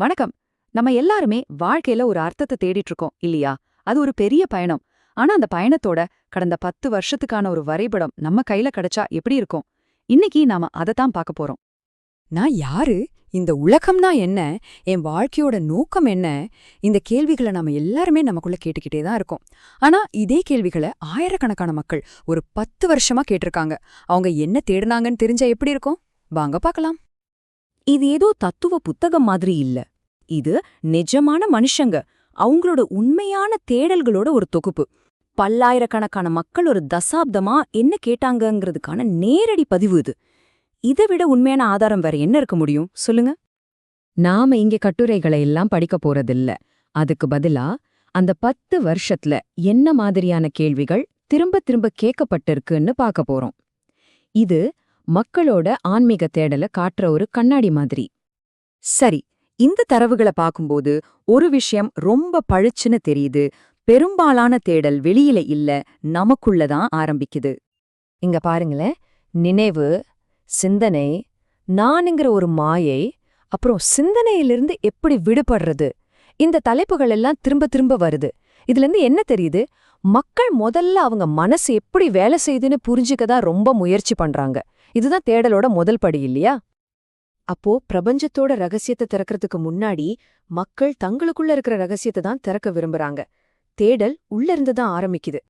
வணக்கம். நம்ம எல்லாருமே வாழ்க்கையில ஒரு அர்த்தத்தை தேடிட்டு இருக்கோம் இல்லையா? அது ஒரு பெரிய பயணம். ஆனா அந்த பயணத்தோட கடந்த பத்து வருஷத்துக்கான ஒரு வரைபடம் நம்ம கையில கிடைச்சா எப்படி இருக்கும்? இன்னைக்கு நாம அதத்தான் பார்க்க போறோம். நான் யாரு? இந்த உலகம்னா என்ன? என் வாழ்க்கையோட நோக்கம் என்ன? இந்த கேள்விகளை நம்ம எல்லாருமே நமக்குள்ள கேட்டுக்கிட்டே தான் இருக்கோம். ஆனா இதே கேள்விகளை ஆயிரக்கணக்கான மக்கள் ஒரு பத்து வருஷமா கேட்டிருக்காங்க. அவங்க என்ன தேடுனாங்கன்னு தெரிஞ்சா எப்படி இருக்கும்? வாங்க பார்க்கலாம். இது ஏதோ தத்துவ புத்தகம் மாதிரி இல்ல. இது நிஜமான மனுஷங்க. அவங்களோட உண்மையான தேடல்களோட ஒரு தொகுப்பு. பல்லாயிரக்கணக்கான மக்கள் ஒரு தசாப்தமா என்ன கேட்டாங்கங்கிறதுக்கான நேரடி பதிவு இது. இதை விட உண்மையான ஆதாரம் வேற என்ன இருக்க முடியும்? சொல்லுங்க. நாம இங்க கட்டுரைகளை எல்லாம் படிக்க போறதில்ல. அதுக்கு பதிலா அந்த பத்து வருஷத்துல என்ன மாதிரியான கேள்விகள் திரும்ப திரும்ப கேட்கப்பட்டிருக்குன்னு பார்க்க போறோம். இது மக்களோட ஆன்மீக தேடல காட்டுற ஒரு கண்ணாடி மாதிரி. சரி இந்த தரவுகளை பார்க்கும்போது ஒரு விஷயம் ரொம்ப பளிச்சுன்னு தெரியுது. பெரும்பாலான தேடல் வெளியில இல்ல நமக்குள்ளதான் ஆரம்பிக்குது. இங்க பாருங்களேன். நினைவு சிந்தனை நானுங்கிற ஒரு மாயை அப்புறம் சிந்தனையிலிருந்து எப்படி விடுபடுறது? இந்த தலைப்புகள் எல்லாம் திரும்ப திரும்ப வருது. இதுல இருந்து என்ன தெரியுது? மக்கள் முதல்ல அவங்க மனசு எப்படி வேலை செய்யுதுன்னு புரிஞ்சுக்க தான் ரொம்ப முயற்சி பண்றாங்க. இதுதான் தேடலோட முதல் படி இல்லையா? அப்போ பிரபஞ்சத்தோட ரகசியத்தை திறக்கறதுக்கு முன்னாடி மக்கள் தங்களுக்குள்ள இருக்கிற ரகசியத்தை தான் திறக்க விரும்புறாங்க. தேடல் உள்ள இருந்து தான் ஆரம்பிக்குது.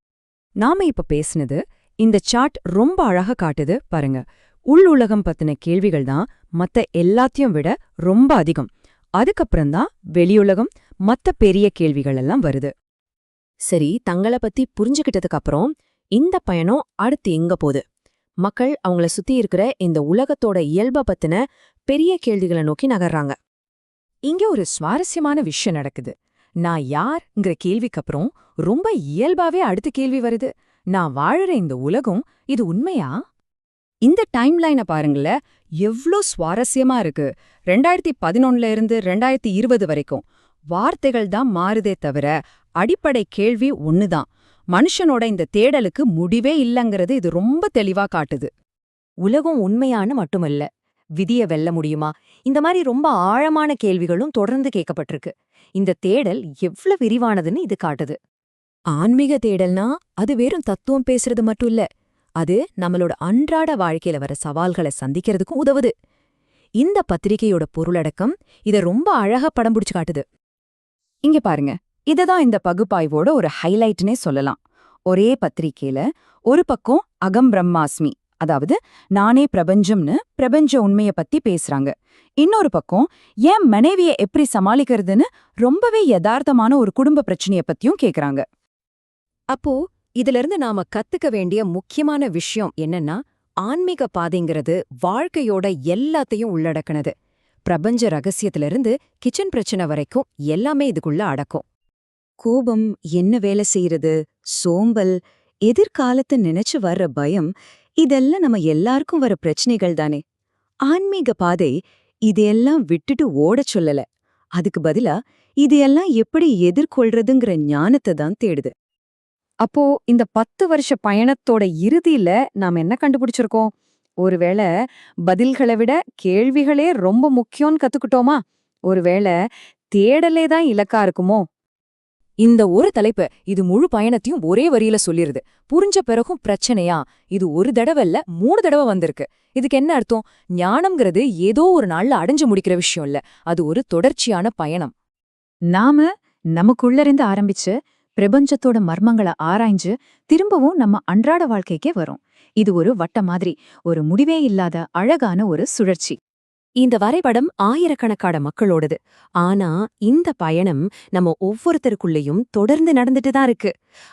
நாம இப்ப பேசுனது இந்த சார்ட் ரொம்ப அழகா காட்டுது பாருங்க. உள் உலகம் பத்தின கேள்விகள் தான் மத்த எல்லாத்தையும் விட ரொம்ப அதிகம். அதுக்கப்புறம்தான் வெளியுலகம் மத்த பெரிய கேள்விகள் எல்லாம் வருது. சரி தங்களை பத்தி புரிஞ்சுக்கிட்டதுக்கு அப்புறம் இந்த பயணம் அடுத்து எங்க போகுது? மக்கள் அவங்கள சுத்தி இருக்கிற இந்த உலகத்தோட இயல்ப பத்தின பெரிய கேள்விகளை நோக்கி நகர்றாங்க. இங்க ஒரு சுவாரஸ்யமான விஷயம் நடக்குது. நான் யார்ங்கிற கேள்விக்கு அப்புறம் ரொம்ப இயல்பாவே அடுத்த கேள்வி வருது. நான் வாழற இந்த உலகம் இது உண்மையா? இந்த டைம்லைனை பாருங்கள எவ்ளோ சுவாரஸ்யமா இருக்கு. ரெண்டாயிரத்தி பதினொன்னுல இருந்து ரெண்டாயிரத்தி இருபது வரைக்கும். வார்த்தைகள் தான் மாறுதே தவிர அடிப்படை கேள்வி ஒண்ணுதான். மனுஷனோட இந்த தேடலுக்கு முடிவே இல்லங்கிறது இது ரொம்ப தெளிவா காட்டுது. உலகம் உண்மையான மட்டுமல்ல விதிய வெல்ல முடியுமா? இந்த மாதிரி ரொம்ப ஆழமான கேள்விகளும் தொடர்ந்து கேட்கப்பட்டிருக்கு. இந்த தேடல் எவ்வளவு விரிவானதுன்னு இது காட்டுது. ஆன்மீக தேடல்னா அது வெறும் தத்துவம் பேசுறது மட்டும் இல்ல அது நம்மளோட அன்றாட வாழ்க்கையில வர சவால்களை சந்திக்கிறதுக்கும் உதவுது. இந்த பத்திரிகையோட பொருளடக்கம் இத ரொம்ப அழகா படம் பிடிச்சு காட்டுது. இங்க பாருங்க. இததான் இந்த பகுப்பாய்வோட ஒரு ஹைலைட்னே சொல்லலாம். ஒரே பத்திரிக்கையில ஒரு பக்கம் அகம் பிரம்மாஸ்மி அதாவது நானே பிரபஞ்சம்னு பிரபஞ்ச உண்மைய பத்தி பேசுறாங்க. இன்னொரு பக்கம் என் மனைவிய எப்படி சமாளிக்கிறதுன்னு ரொம்பவே யதார்த்தமான ஒரு குடும்ப பிரச்சனைய பத்தியும் கேக்குறாங்க. அப்போ இதிலிருந்து நாம கத்துக்க வேண்டிய முக்கியமான விஷயம் என்னன்னா ஆன்மீக பாதைங்கிறது வாழ்க்கையோட எல்லாத்தையும் உள்ளடக்கினது. பிரபஞ்ச ரகசியத்திலிருந்து கிச்சன் பிரச்சனை வரைக்கும் எல்லாமே இதுக்குள்ள அடக்கும். கோபம் என்ன வேலை செய்யறது? சோம்பல் எதிர்காலத்தை நினைச்சு வர்ற பயம் இதெல்லாம் நம்ம எல்லாருக்கும் வர பிரச்சனைகள் தானே. ஆன்மீக பாதை இதையெல்லாம் விட்டுட்டு ஓடச் சொல்லல. அதுக்கு பதிலா இதையெல்லாம் எப்படி எதிர்கொள்றதுங்கிற ஞானத்தை தான் தேடுது. அப்போ இந்த பத்து வருஷ பயணத்தோட இறுதியில நாம் என்ன கண்டுபிடிச்சிருக்கோம்? ஒருவேளை பதில்களை விட கேள்விகளே ரொம்ப முக்கியம்னு கத்துக்கிட்டோமா? ஒருவேளை தேடலே தான் இலக்கா இருக்குமோ? இந்த ஒரு தலைப்பு இது முழு பயணத்தையும் ஒரே வரியில சொல்லிருது. புரிஞ்ச பிறகும் பிரச்சனையா? இது ஒரு தடவை இல்ல மூணு தடவை வந்திருக்கு. இதுக்கு என்ன அர்த்தம்? ஞானம்ங்கிறது ஏதோ ஒரு நாள்ல அடைஞ்சு முடிக்கிற விஷயம் இல்ல. அது ஒரு தொடர்ச்சியான பயணம். நாம நமக்குள்ளருந்து ஆரம்பிச்சு பிரபஞ்சத்தோட மர்மங்களை ஆராய்ஞ்சு திரும்பவும் நம்ம அன்றாட வாழ்க்கைக்கே வரும். இது ஒரு வட்ட மாதிரி ஒரு முடிவே இல்லாத அழகான ஒரு சுழற்சி. இந்த வரைபடம் ஆயிரக்கணக்கான மக்களோடது. ஆனா இந்த பயணம் நம்ம ஒவ்வொருத்தருக்குள்ளேயும் தொடர்ந்து நடந்துட்டு தான் இருக்கு.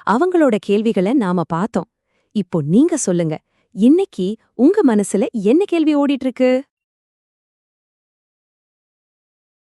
அவங்களோட கேள்விகளை நாம பார்த்தோம். இப்போ நீங்க சொல்லுங்க இன்னைக்கு உங்க மனசுல என்ன கேள்வி ஓடிட்டு இருக்கு?